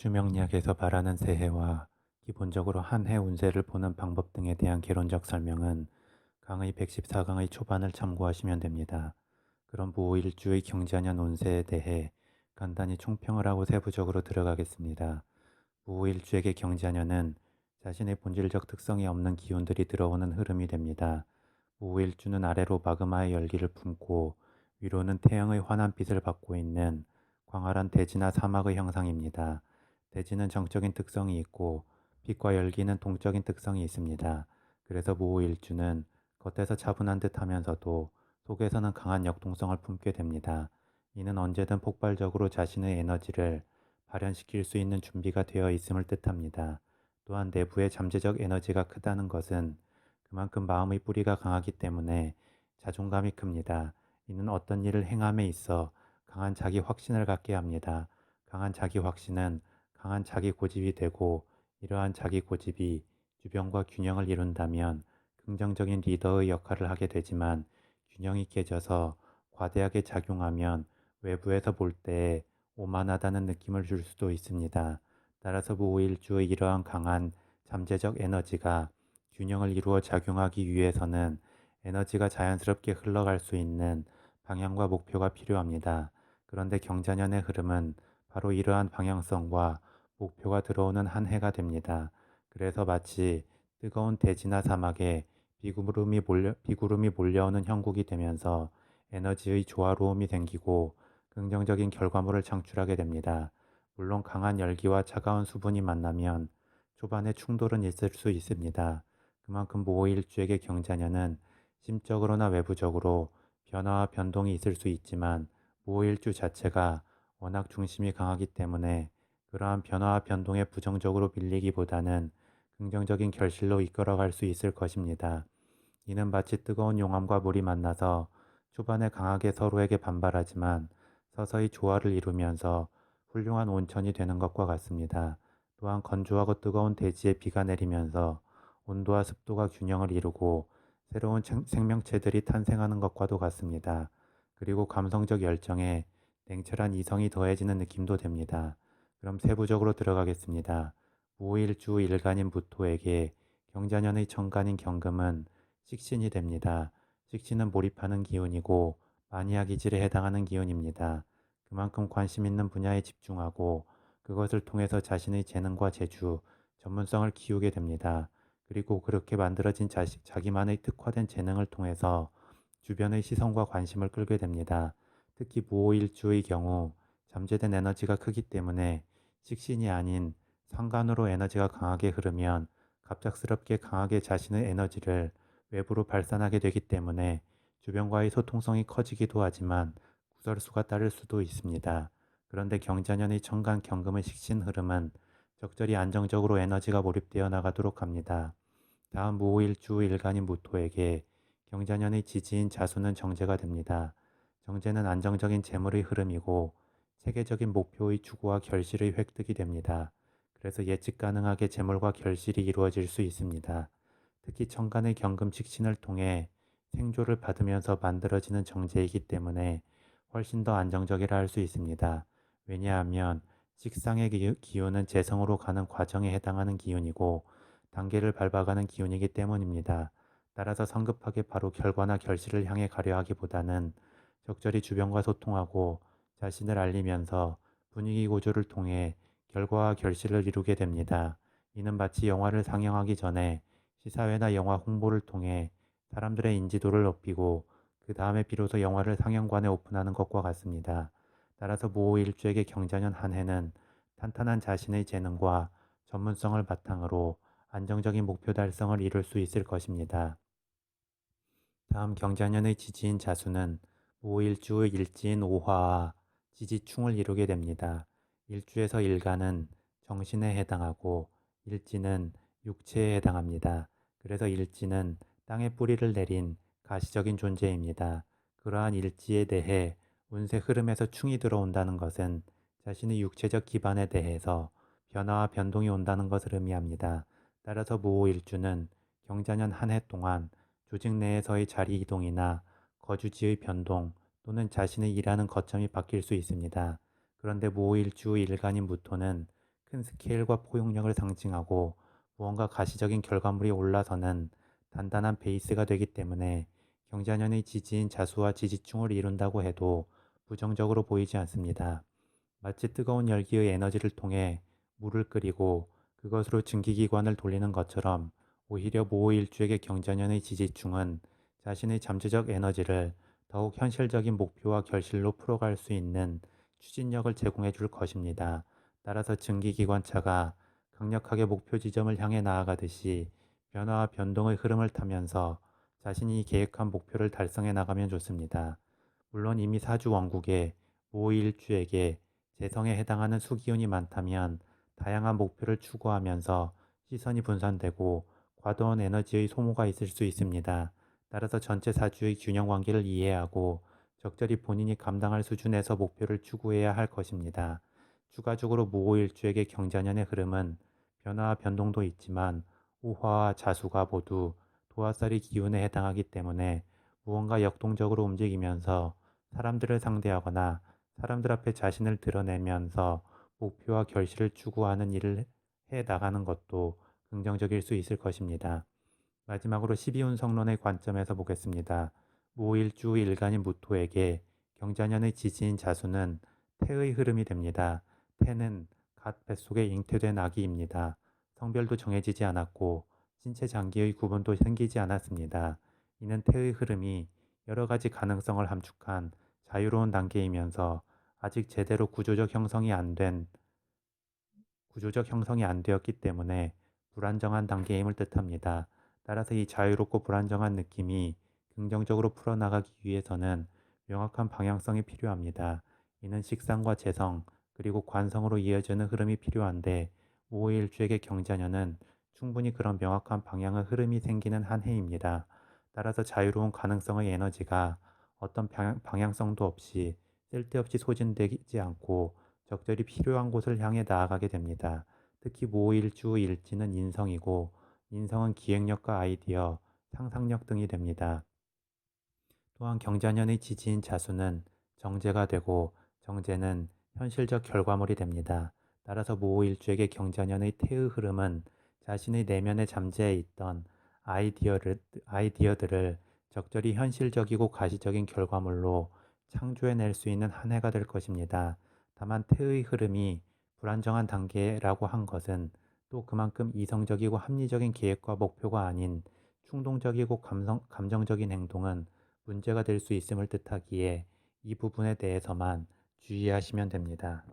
사주명리학에서 말하는 새해와 기본적으로 한 해 운세를 보는 방법 등에 대한 개론적 설명은 강의 114강의 초반을 참고하시면 됩니다. 그럼 무오일주의 경자년 운세에 대해 간단히 총평을 하고 세부적으로 들어가겠습니다. 무오일주에게 경자년은 자신의 본질적 특성이 없는 기운들이 들어오는 흐름이 됩니다. 무오일주는 아래로 마그마의 열기를 품고 위로는 태양의 환한 빛을 받고 있는 광활한 대지나 사막의 형상입니다. 대지는 정적인 특성이 있고 빛과 열기는 동적인 특성이 있습니다. 그래서 무오일주는 겉에서 차분한 듯 하면서도 속에서는 강한 역동성을 품게 됩니다. 이는 언제든 폭발적으로 자신의 에너지를 발현시킬 수 있는 준비가 되어 있음을 뜻합니다. 또한 내부의 잠재적 에너지가 크다는 것은 그만큼 마음의 뿌리가 강하기 때문에 자존감이 큽니다. 이는 어떤 일을 행함에 있어 강한 자기 확신을 갖게 합니다. 강한 자기 확신은 강한 자기 고집이 되고 이러한 자기 고집이 주변과 균형을 이룬다면 긍정적인 리더의 역할을 하게 되지만 균형이 깨져서 과대하게 작용하면 외부에서 볼 때에 오만하다는 느낌을 줄 수도 있습니다. 따라서 무오일주의 이러한 강한 잠재적 에너지가 균형을 이루어 작용하기 위해서는 에너지가 자연스럽게 흘러갈 수 있는 방향과 목표가 필요합니다. 그런데 경자년의 흐름은 바로 이러한 방향성과 목표가 들어오는 한 해가 됩니다. 그래서 마치 뜨거운 대지나 사막에 비구름이, 몰려, 비구름이 몰려오는 형국이 되면서 에너지의 조화로움이 생기고 긍정적인 결과물을 창출하게 됩니다. 물론 강한 열기와 차가운 수분이 만나면 초반에 충돌은 있을 수 있습니다. 그만큼 모호일주에게 경자년은 심적으로나 외부적으로 변화와 변동이 있을 수 있지만 모호일주 자체가 워낙 중심이 강하기 때문에 그러한 변화와 변동에 부정적으로 밀리기보다는 긍정적인 결실로 이끌어갈 수 있을 것입니다. 이는 마치 뜨거운 용암과 물이 만나서 초반에 강하게 서로에게 반발하지만 서서히 조화를 이루면서 훌륭한 온천이 되는 것과 같습니다. 또한 건조하고 뜨거운 대지에 비가 내리면서 온도와 습도가 균형을 이루고 새로운 생명체들이 탄생하는 것과도 같습니다. 그리고 감성적 열정에 냉철한 이성이 더해지는 느낌도 됩니다. 그럼 세부적으로 들어가겠습니다. 무일주 일간인 무토에게 경자년의 천간인 경금은 식신이 됩니다. 식신은 몰입하는 기운이고 마니아 기질에 해당하는 기운입니다. 그만큼 관심 있는 분야에 집중하고 그것을 통해서 자신의 재능과 재주, 전문성을 키우게 됩니다. 그리고 그렇게 만들어진 자식, 자기만의 특화된 재능을 통해서 주변의 시선과 관심을 끌게 됩니다. 특히 무오일주의 경우 잠재된 에너지가 크기 때문에 식신이 아닌 상간으로 에너지가 강하게 흐르면 갑작스럽게 강하게 자신의 에너지를 외부로 발산하게 되기 때문에 주변과의 소통성이 커지기도 하지만 구설수가 따를 수도 있습니다. 그런데 경자년의 천간 경금의 식신 흐름은 적절히 안정적으로 에너지가 몰입되어 나가도록 합니다. 다음 무오일주 일간인 무토에게 경자년의 지지인 자수는 정제가 됩니다. 정제는 안정적인 재물의 흐름이고 세계적인 목표의 추구와 결실의 획득이 됩니다. 그래서 예측 가능하게 재물과 결실이 이루어질 수 있습니다. 특히 천간의 경금 직신을 통해 생조를 받으면서 만들어지는 정제이기 때문에 훨씬 더 안정적이라 할 수 있습니다. 왜냐하면 식상의 기운은 재성으로 가는 과정에 해당하는 기운이고 단계를 밟아가는 기운이기 때문입니다. 따라서 성급하게 바로 결과나 결실을 향해 가려 하기보다는 적절히 주변과 소통하고 자신을 알리면서 분위기 고조를 통해 결과와 결실을 이루게 됩니다. 이는 마치 영화를 상영하기 전에 시사회나 영화 홍보를 통해 사람들의 인지도를 높이고 그 다음에 비로소 영화를 상영관에 오픈하는 것과 같습니다. 따라서 모호일주에게 경자년 한 해는 탄탄한 자신의 재능과 전문성을 바탕으로 안정적인 목표 달성을 이룰 수 있을 것입니다. 다음 경자년의 지지인 자수는 모호일주의 일지인 오화와 지지충을 이루게 됩니다. 일주에서 일간은 정신에 해당하고 일지는 육체에 해당합니다. 그래서 일지는 땅에 뿌리를 내린 가시적인 존재입니다. 그러한 일지에 대해 운세 흐름에서 충이 들어온다는 것은 자신의 육체적 기반에 대해서 변화와 변동이 온다는 것을 의미합니다. 따라서 무호일주는 경자년 한 해 동안 조직 내에서의 자리 이동이나 거주지의 변동, 또는 자신의 일하는 거점이 바뀔 수 있습니다. 그런데 모일 주 일간인 무토는 큰 스케일과 포용력을 상징하고 무언가 가시적인 결과물이 올라서는 단단한 베이스가 되기 때문에 경자년의 지지인 자수와 지지충을 이룬다고 해도 부정적으로 보이지 않습니다. 마치 뜨거운 열기의 에너지를 통해 물을 끓이고 그것으로 증기기관을 돌리는 것처럼 오히려 모호일주에게 경자년의 지지충은 자신의 잠재적 에너지를 더욱 현실적인 목표와 결실로 풀어갈 수 있는 추진력을 제공해 줄 것입니다. 따라서 증기기관차가 강력하게 목표 지점을 향해 나아가듯이 변화와 변동의 흐름을 타면서 자신이 계획한 목표를 달성해 나가면 좋습니다. 물론 이미 사주 원국에 모일주에게 재성에 해당하는 수기운이 많다면 다양한 목표를 추구하면서 시선이 분산되고 과도한 에너지의 소모가 있을 수 있습니다. 따라서 전체 사주의 균형 관계를 이해하고 적절히 본인이 감당할 수준에서 목표를 추구해야 할 것입니다. 추가적으로 모호일주에게 경자년의 흐름은 변화와 변동도 있지만 우화와 자수가 모두 도화살이 기운에 해당하기 때문에 무언가 역동적으로 움직이면서 사람들을 상대하거나 사람들 앞에 자신을 드러내면서 목표와 결실을 추구하는 일을 해 나가는 것도 긍정적일 수 있을 것입니다. 마지막으로 12운 성론의 관점에서 보겠습니다. 무일주 일간인 무토에게 경자년의 지지인 자수는 태의 흐름이 됩니다. 태는 갓 뱃속에 잉태된 아기입니다. 성별도 정해지지 않았고 신체 장기의 구분도 생기지 않았습니다. 이는 태의 흐름이 여러 가지 가능성을 함축한 자유로운 단계이면서 아직 제대로 구조적 형성이 안 된 구조적 형성이 안 되었기 때문에 불안정한 단계임을 뜻합니다. 따라서 이 자유롭고 불안정한 느낌이 긍정적으로 풀어나가기 위해서는 명확한 방향성이 필요합니다. 이는 식상과 재성 그리고 관성으로 이어지는 흐름이 필요한데 모호일주에게 경자년은 충분히 그런 명확한 방향의 흐름이 생기는 한 해입니다. 따라서 자유로운 가능성의 에너지가 어떤 방향, 성도 없이 쓸데없이 소진되지 않고 적절히 필요한 곳을 향해 나아가게 됩니다. 특히 모일주 일지는 인성이고 인성은 기획력과 아이디어, 상상력 등이 됩니다. 또한 경자년의 지지인 자수는 정제가 되고 정제는 현실적 결과물이 됩니다. 따라서 모일주에게 경자년의 태의 흐름은 자신의 내면에 잠재해 있던 아이디어를, 아이디어들을 적절히 현실적이고 가시적인 결과물로 창조해낼 수 있는 한 해가 될 것입니다. 다만 태의 흐름이 불안정한 단계라고 한 것은 또 그만큼 이성적이고 합리적인 계획과 목표가 아닌 충동적이고 감성, 감정적인 행동은 문제가 될 수 있음을 뜻하기에 이 부분에 대해서만 주의하시면 됩니다.